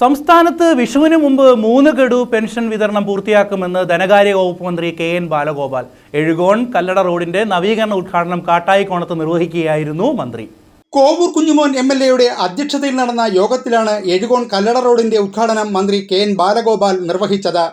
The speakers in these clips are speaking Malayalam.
സംസ്ഥാനത്ത് വിഷുവിന് മുമ്പ് മൂന്ന് ഗഡു പെൻഷൻ വിതരണം പൂർത്തിയാക്കുമെന്ന് ധനകാര്യ വകുപ്പ് മന്ത്രി കെ എൻ ബാലഗോപാൽ. എഴുകോൺ കല്ലട റോഡിന്റെ നവീകരണ ഉദ്ഘാടനം കാട്ടായിക്കോണത്ത് നിർവഹിക്കുകയായിരുന്നു മന്ത്രി. കോവൂർ കുഞ്ഞുമോൻ എം എൽ എയുടെ അധ്യക്ഷതയിൽ നടന്ന യോഗത്തിലാണ് എഴുകോൺ കല്ലട റോഡിന്റെ ഉദ്ഘാടനം മന്ത്രി കെ എൻ ബാലഗോപാൽ നിർവഹിച്ചത്.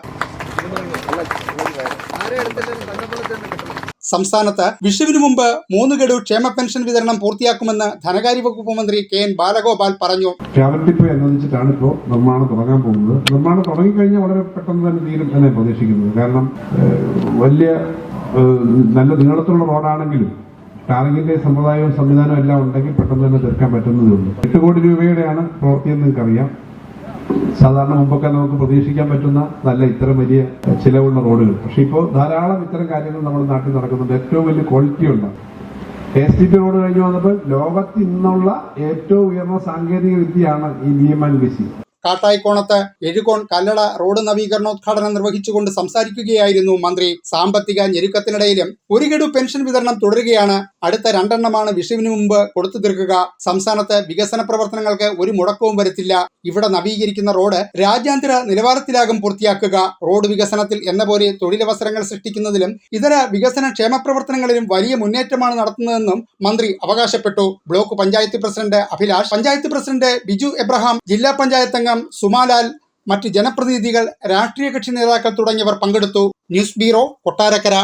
സംസ്ഥാനത്ത് വിഷുവിനു മുമ്പ് മൂന്ന് ഗഡു ക്ഷേമ പെൻഷൻ വിതരണം പൂർത്തിയാക്കുമെന്ന് ധനകാര്യ വകുപ്പ് മന്ത്രി കെ എൻ ബാലഗോപാൽ പറഞ്ഞു. ക്യാബിനറ്റ് അനുവദിച്ചിട്ടാണ് ഇപ്പോൾ നിർമ്മാണം തുടങ്ങാൻ പോകുന്നത്. നിർമ്മാണം തുടങ്ങിക്കഴിഞ്ഞാൽ വളരെ പെട്ടെന്ന് തന്നെ തീരും എന്ന് പ്രതീക്ഷിക്കുന്നത്. കാരണം വലിയ നല്ല നീളത്തിലുള്ള റോഡാണെങ്കിലും ടാറിങ്ങിന്റെ സമ്പ്രദായവും സംവിധാനവും എല്ലാം ഉണ്ടെങ്കിൽ പെട്ടെന്ന് തന്നെ തീർക്കാൻ പറ്റുന്നതേ ഉള്ളൂ. എട്ട് കോടി രൂപയുടെയാണ് പ്രവൃത്തിയെന്ന് നിങ്ങൾക്കറിയാം. സാധാരണ മുമ്പൊക്കെ നമുക്ക് പ്രതീക്ഷിക്കാൻ പറ്റുന്ന നല്ല ഇത്തരം വലിയ ചിലവുള്ള റോഡുകൾ. പക്ഷെ ഇപ്പോൾ ധാരാളം ഇത്തരം കാര്യങ്ങൾ നമ്മുടെ നാട്ടിൽ നടക്കുന്നുണ്ട്. ഏറ്റവും വലിയ ക്വാളിറ്റി ഉണ്ട് എസ് ടി പി റോഡ് കഴിഞ്ഞു വന്നപ്പോൾ ലോകത്ത് ഇന്നുള്ള ഏറ്റവും ഉയർന്ന സാങ്കേതിക വിദ്യയാണ് ഈ B M and B C കാട്ടായിക്കോണത്ത് Ezhukone Kallada road നവീകരണോദ്ഘാടനം നിർവഹിച്ചുകൊണ്ട് സംസാരിക്കുകയായിരുന്നു മന്ത്രി. സാമ്പത്തിക ഞെരുക്കത്തിനിടയിലും ഒരു ഗഡു പെൻഷൻ വിതരണം തുടരുകയാണ്. അടുത്ത രണ്ടെണ്ണമാണ് വിഷുവിന് മുമ്പ് കൊടുത്തു തീർക്കുക. സംസ്ഥാനത്ത് വികസന പ്രവർത്തനങ്ങൾക്ക് ഒരു മുടക്കവും വരുത്തില്ല. ഇവിടെ നവീകരിക്കുന്ന റോഡ് രാജ്യാന്തര നിലവാരത്തിലാകും പൂർത്തിയാക്കുക. റോഡ് വികസനത്തിൽ എന്ന പോലെ തൊഴിലവസരങ്ങൾ സൃഷ്ടിക്കുന്നതിലും ഇതര വികസന ക്ഷേമ പ്രവർത്തനങ്ങളിലും വലിയ മുന്നേറ്റമാണ് നടത്തുന്നതെന്നും മന്ത്രി അവകാശപ്പെട്ടു. Block panchayat president Abhilash panchayat president Biju Abraham ജില്ലാ പഞ്ചായത്ത് അംഗം സുമാലാൽ മറ്റ് ജനപ്രതിനിധികൾ രാഷ്ട്രീയ കക്ഷി നേതാക്കൾ തുടങ്ങിയവർ പങ്കെടുത്തു. News bureau Kottarakkara.